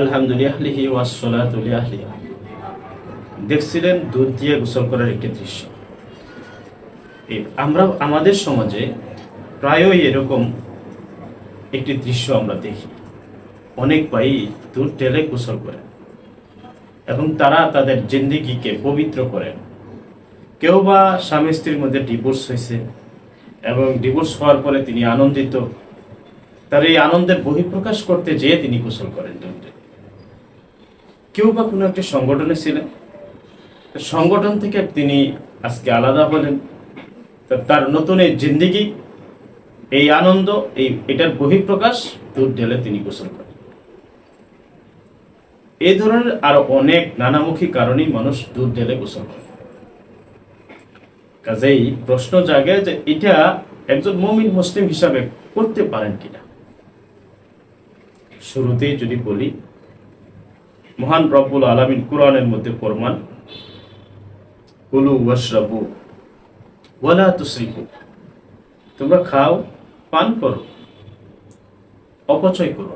আলহামদুলিল্লাহি ওয়াসসালাতুলিয়াহি দেখছিলেন দুধ দিয়ে গোসল করার একটি দৃশ্য। আমরা, আমাদের সমাজে প্রায়ই এরকম একটি দৃশ্য আমরা দেখি। অনেক ভাই দুধ ঢেলে গোসল করেন এবং তারা তাদের জিন্দিগিকে পবিত্র করেন। কেউ বা স্বামী স্ত্রীর মধ্যে ডিভোর্স হয়েছে এবং ডিভোর্স হওয়ার পরে তিনি আনন্দিত। তার এই আনন্দের বহিঃপ্রকাশ করতে যেয়ে তিনি গোসল করেন দুধে কেউ বা কোনো একটি সংগঠনে ছিলেন? সংগঠন থেকে তিনি আজকে আলাদা হলেন। তার নতুন এই জিন্দিগি, এই আনন্দ, এই এটার বহিঃপ্রকাশ দুধ ঢেলে তিনি গোসল করেন। এই ধরনের আরও অনেক নানামুখী কারণেই মানুষ দুধ ঢেলে গোসল করে। কাজেই প্রশ্ন জাগে যে এটা একজন মমিন মুসলিম হিসাবে করতে পারেন কিনা? শুরুতেই যদি বলি মহান রব্বুল আলমিন কোরআনের মধ্যে ফরমান তোমরা খাও, পান করো, অপচয় করো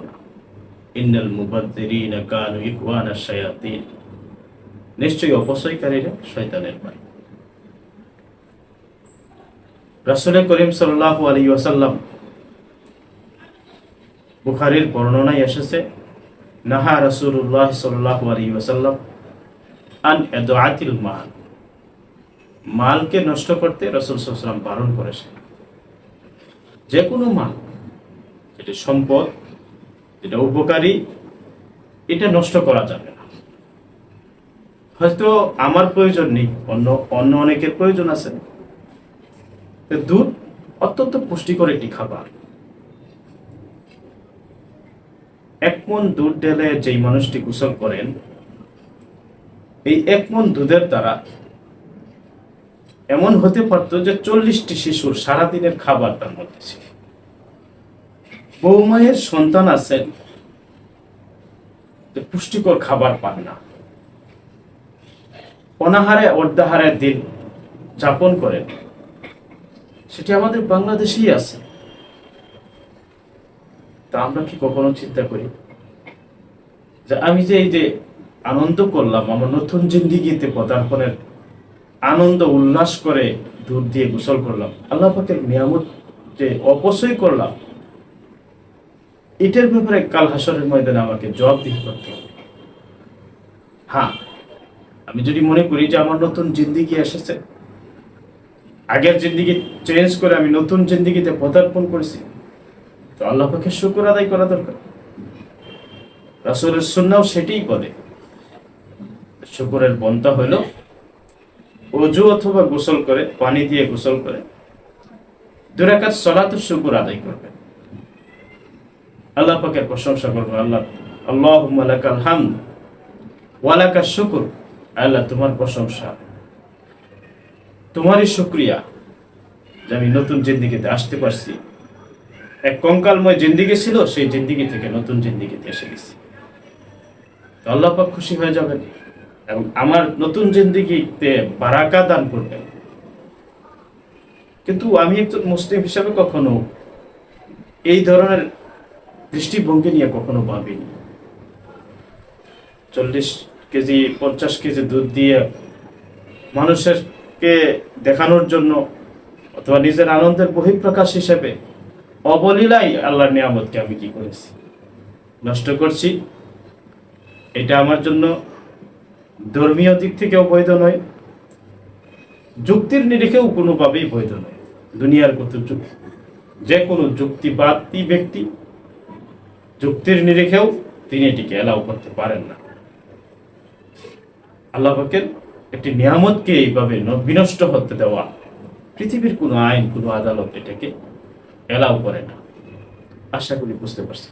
নিশ্চয়ই অপচয়কারীরা শয়তানের ভাই রাসূল করিম সাল্লাল্লাহু আলাইহি ওয়াসাল্লাম বুখারীর বর্ণনায় এসেছে নাহা আলাইহি ওয়াসাল্লাম আন ইদআতিল মাল। মালকে নষ্ট করতে রাসূল ওয়াসাল্লাম বারণ করেছেন। যে কোনো মাল যেটা সম্পদ যেটা উপকারী, এটা নষ্ট করা যাবে না। হয়তো আমার প্রয়োজন নেই, অন্য অন্য অনেকের প্রয়োজন আছে। দুধ অত্যন্ত পুষ্টিকর একটি খাবার। এক মন দুধ ঢেলে যেই মানুষটি গোসল করেন, এই এক মন দুধের দ্বারা এমন হতে পারতো যে চল্লিশটি শিশুর সারাদিনের খাবার তার মধ্যে ছিল বৌমায়ের সন্তান আছেন পুষ্টিকর খাবার পান না। অনাহারে অর্ধাহারের দিন যাপন করেন। সেটি আমাদের বাংলাদেশেই আছে। তা আমরা কি কখনো চিন্তা করি? যে আমি যে এই যে আনন্দ করলাম, আমার নতুন জিন্দিগিতে পদার্পণের আনন্দ উল্লাস করে দুধ দিয়ে গোসল করলাম, আল্লাহ পাকের নিয়ামত যে অপচয় করলাম, এটার ব্যাপারে কাল হাসরের ময়দানে আমাকে জবাব দিতে হবে। হ্যাঁ আমি যদি মনে করি যে আমার নতুন জিন্দিগি এসেছে, আগের জিন্দিগি চেঞ্জ করে আমি নতুন জিন্দিগিতে পদার্পণ করেছি তো আল্লাহ পাকে শুকর আদায় করা দরকার। রাসুলের সুন্নাও সেটাই করে শুকরের বন্তা হইল অজু অথবা গোসল করে, পানি দিয়ে গোসল করে দুরাকাত সলাত শুকুর আদায় করবে। আল্লাহ পাকের প্রশংসা করবে আল্লাহ আল্লাহ লাকাল হামদ ওয়ালাকা শুকুর। আল্লাহ তোমার প্রশংসা, তোমারই শুক্রিয়া যে আমি নতুন জিন্দিগিতে আসতে পারছি। এক কঙ্কালময় জিন্দিগি ছিল, সেই জিন্দিগি থেকে নতুন জিন্দিগিতে এসে গেছি। তো আল্লাহ পাক খুশি হয়ে যাবেন। এবং আমার নতুন জিন্দিগিতে বারাকা দান করবেন। কিন্তু আমি একজন মুসলিম হিসাবে কখনো এই ধরনের দৃষ্টিভঙ্গি নিয়ে কখনো ভাবিনি। চল্লিশ কেজি, পঞ্চাশ কেজি দুধ দিয়ে মানুষেরকে দেখানোর জন্য অথবা নিজের আনন্দের বহিঃপ্রকাশ হিসেবে অবলীলাই আল্লাহর নিয়ামতকে আমি কি করেছি? নষ্ট করছি। এটা আমার জন্য ধর্মীয় দিক থেকেও বৈধ নয়। যুক্তির নিরিখেও কোনোভাবেই বৈধ নয়। দুনিয়ার কত যুক্তি? যে কোনো যুক্তিবাদী ব্যক্তি যুক্তির নিরিখেও তিনি এটিকে এলাও করতে পারেন না। আল্লাহ পাকের একটি নিয়ামতকে এইভাবে বিনষ্ট হতে দেওয়া, পৃথিবীর কোনো আইন, কোনো আদালত এটাকে এলাও করে না। আশা করি বুঝতে পারছি